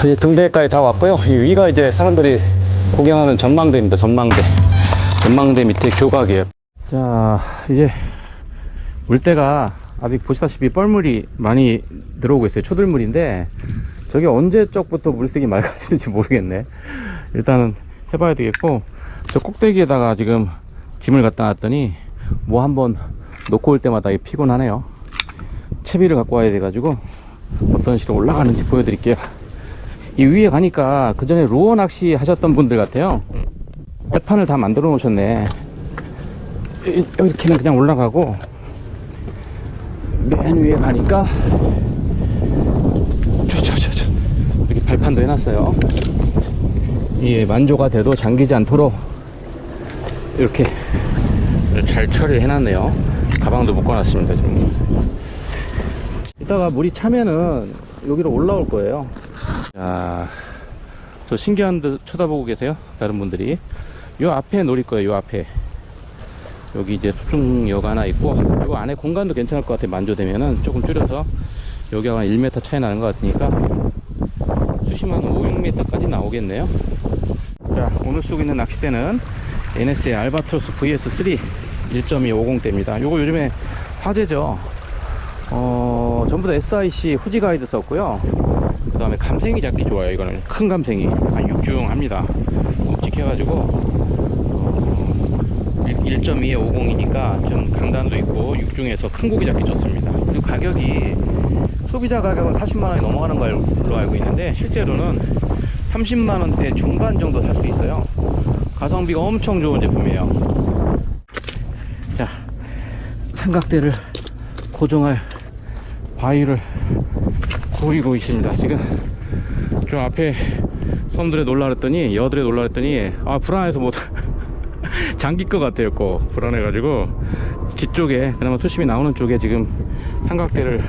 이제 등대까지 다 왔고요. 이 위가 이제 사람들이 구경하는 전망대입니다. 전망대. 전망대 밑에 교각이에요. 자, 이제 물때가 아직 보시다시피 뻘물이 많이 들어오고 있어요. 초들물인데 저게 언제 적부터 물색이 맑아지는지 모르겠네. 일단은 해봐야 되겠고 저 꼭대기에다가 지금 짐을 갖다 놨더니 뭐 한번 놓고 올 때마다 피곤하네요. 채비를 갖고 와야 돼가지고 어떤 식으로 올라가는지 보여드릴게요. 이 위에 가니까 그 전에 루어 낚시 하셨던 분들 같아요. 배판을 다 만들어 놓으셨네. 이- 이렇게는 그냥 올라가고 맨 위에 가니까 저저저저 이렇게 발판도 해놨어요. 이 만조가 돼도 잠기지 않도록 이렇게 잘 처리해 놨네요. 가방도 묶어 놨습니다. 지금. 이따가 물이 차면은 여기로 올라올 거예요. 자, 저 신기한 듯 쳐다보고 계세요. 다른 분들이. 요 앞에 노릴 거예요. 요 앞에. 여기 이제 수중역 하나 있고, 그리고 안에 공간도 괜찮을 것 같아요. 만조되면은 조금 줄여서 여기가 한 1m 차이 나는 것 같으니까 수심 한 5, 6m까지 나오겠네요. 자, 오늘 쓰고 있는 낚싯대는 NS의 알바트로스 VS3 1.250대입니다. 요거 요즘에 화제죠. 어, 전부 다 SIC 후지 가이드 썼고요. 그 다음에 감생이 잡기 좋아요. 이거는 큰 감생이. 한 육중합니다. 묵직해가지고, 어, 1.2에 50이니까 좀 강단도 있고, 육중에서 큰 고기 잡기 좋습니다. 그리고 가격이 소비자 가격은 40만원이 넘어가는 걸로 알고 있는데, 실제로는 30만원대 중반 정도 살 수 있어요. 가성비가 엄청 좋은 제품이에요. 자, 삼각대를 고정할 바위를 고이고 있습니다. 지금 저 앞에 손들에 놀라 그랬더니 여들에 놀라 그랬더니 아 불안해서 못 잠길 것 같아요. 꼭 불안해가지고 뒤쪽에 그나마 수심이 나오는 쪽에 지금 삼각대를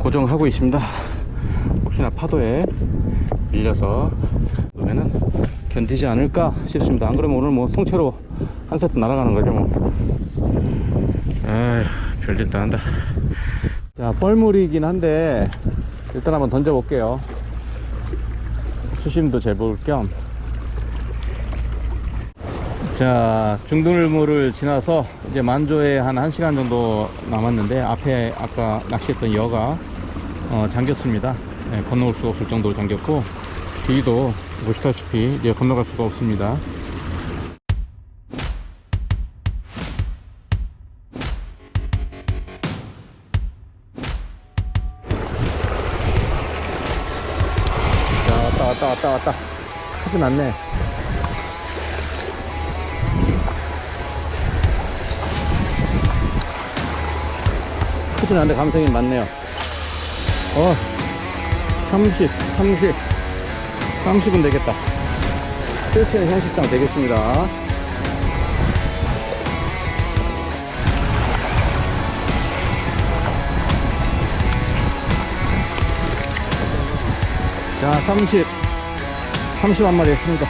고정하고 있습니다. 혹시나 파도에 밀려서 그러면은 견디지 않을까 싶습니다. 안 그러면 오늘 뭐 통째로 한 세트 날아가는 거죠 뭐. 아휴 별짓 다 한다. 자, 뻘물이긴 한데 일단 한번 던져 볼게요. 수심도 재볼 겸. 자, 중들물을 지나서 이제 만조에 한 1시간 정도 남았는데 앞에 아까 낚시했던 여가 어, 잠겼습니다. 네, 건너올 수가 없을 정도로 잠겼고 뒤도 보시다시피 이제 건너갈 수가 없습니다. 왔다, 왔다, 왔다. 크진 않네. 크진 않은데 감성이 많네요. 어, 30, 30, 30은 되겠다. 실체는 현실상 되겠습니다. 자, 30, 30한 마리 했습니다.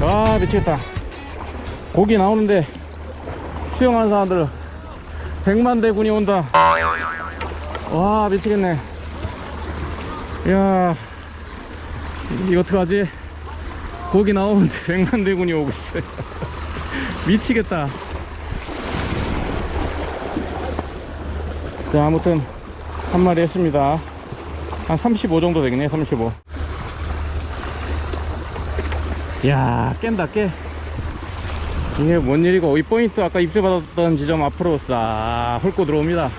아, 미치겠다. 고기 나오는데 수영하는 사람들 100만 대군이 온다. 와, 미치겠네. 이야, 이거 어떡하지? 고기 나오는데 100만 대군이 오고 있어요. 미치겠다. 자, 아무튼 한 마리 했습니다. 한 35 정도 되겠네 35 이야 깬다 깨. 이게 뭔 일이고 이 포인트 아까 입질받았던 지점 앞으로 싹 훑고 들어옵니다.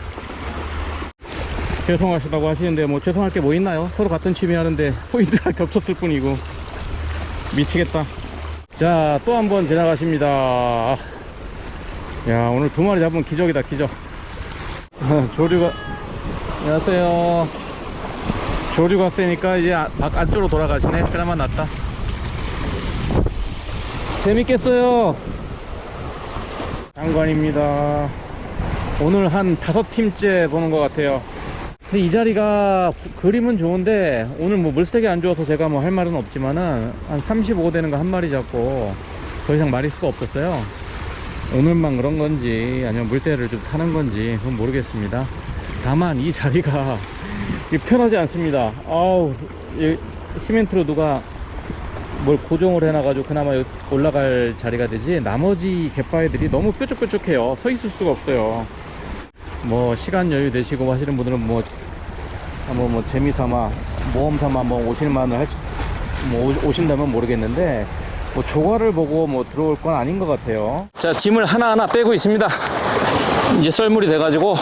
죄송하시다고 하시는데 뭐 죄송할 게 뭐 있나요? 서로 같은 취미 하는데 포인트가 겹쳤을 뿐이고. 미치겠다. 자 또 한 번 지나가십니다. 야 오늘 두 마리 잡으면 기적이다 기적. 조류가 안녕하세요 조류가 세니까 이제 아- 밖 안쪽으로 돌아가시네. 그나마 낫다. 재밌겠어요. 장관입니다. 오늘 한 다섯 팀째 보는 것 같아요. 근데 이 자리가 그림은 좋은데 오늘 뭐 물색이 안 좋아서 제가 뭐 할 말은 없지만은 한 35 되는 거 한 마리 잡고 더 이상 마릴 수가 없었어요. 오늘만 그런 건지 아니면 물때를 좀 타는 건지 그건 모르겠습니다. 다만 이 자리가 이 편하지 않습니다. 아우, 이 시멘트로 누가 뭘 고정을 해놔가지고 그나마 올라갈 자리가 되지 나머지 갯바위들이 너무 뾰족뾰족해요. 서 있을 수가 없어요. 뭐 시간 여유 되시고 하시는 분들은 뭐 한번 뭐 재미삼아 모험 삼아 뭐 오실 만을 할지 뭐 오- 오신다면 모르겠는데 뭐 조과를 보고 뭐 들어올 건 아닌 것 같아요. 자 짐을 하나하나 빼고 있습니다. 이제 썰물이 돼가지고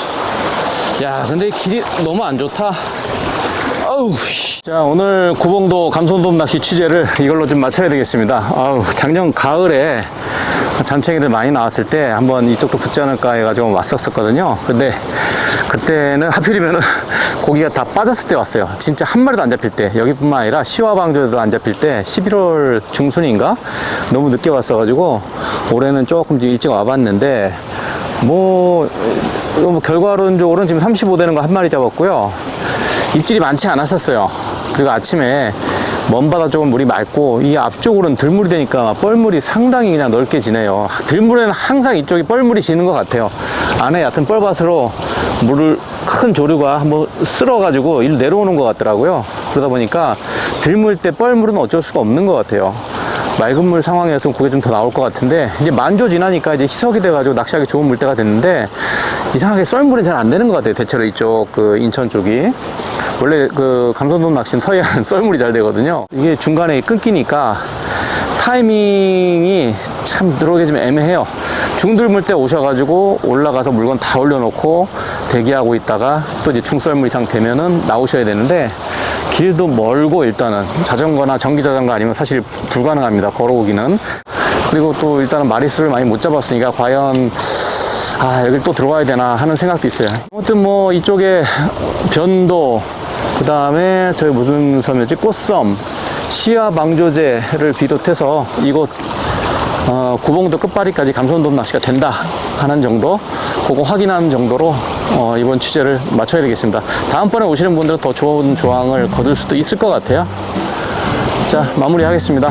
야 근데 길이 너무 안 좋다. 아우 씨. 자 오늘 구봉도 감손돔 낚시 취재를 이걸로 좀 마쳐야 되겠습니다. 아우 작년 가을에 잔챙이들 많이 나왔을 때 한번 이쪽도 붙지 않을까 해가지고 왔었었거든요. 근데 그때는 하필이면은 고기가 다 빠졌을 때 왔어요. 진짜 한 마리도 안 잡힐 때 여기뿐만 아니라 시화방조에도 안 잡힐 때 11월 중순인가 너무 늦게 왔어가지고 올해는 조금 일찍 와봤는데 뭐, 뭐 결과론적으로는 지금 35 되는 거 한 마리 잡았고요. 입질이 많지 않았었어요. 그리고 아침에 먼 바다 쪽은 물이 맑고 이 앞쪽으로는 들물이 되니까 뻘물이 상당히 그냥 넓게 지네요. 들물에는 항상 이쪽이 뻘물이 지는 것 같아요. 안에 얕은 뻘밭으로 물을 큰 조류가 한번 쓸어가지고 일 내려오는 것 같더라고요. 그러다 보니까 들물 때 뻘물은 어쩔 수가 없는 것 같아요. 맑은 물 상황에서는 그게 좀 더 나올 것 같은데 이제 만조 지나니까 이제 희석이 돼가지고 낚시하기 좋은 물때가 됐는데 이상하게 썰물은 잘 안 되는 것 같아요 대체로 이쪽 그 인천 쪽이. 원래 그 감선돔 낚시는 서해안 썰물이 잘 되거든요. 이게 중간에 끊기니까 타이밍이 참 들어오기 좀 애매해요 중들물 때 오셔가지고 올라가서 물건 다 올려놓고 대기하고 있다가 또 이제 중썰물 이상 되면은 나오셔야 되는데 길도 멀고 일단은 자전거나 전기 자전거 아니면 사실 불가능합니다 걸어오기는. 그리고 또 일단은 마리수를 많이 못 잡았으니까 과연 아 여길 또 들어와야 되나 하는 생각도 있어요. 아무튼 뭐 이쪽에 변도 그 다음에 저희 무슨 섬이었지? 꽃섬 시야 방조제를 비롯해서 이곳 어, 구봉도 끝바리까지 감손돔 낚시가 된다 하는 정도 그거 확인하는 정도로 어, 이번 취재를 마쳐야 되겠습니다. 다음번에 오시는 분들은 더 좋은 조항을 거둘 수도 있을 것 같아요. 자 마무리 하겠습니다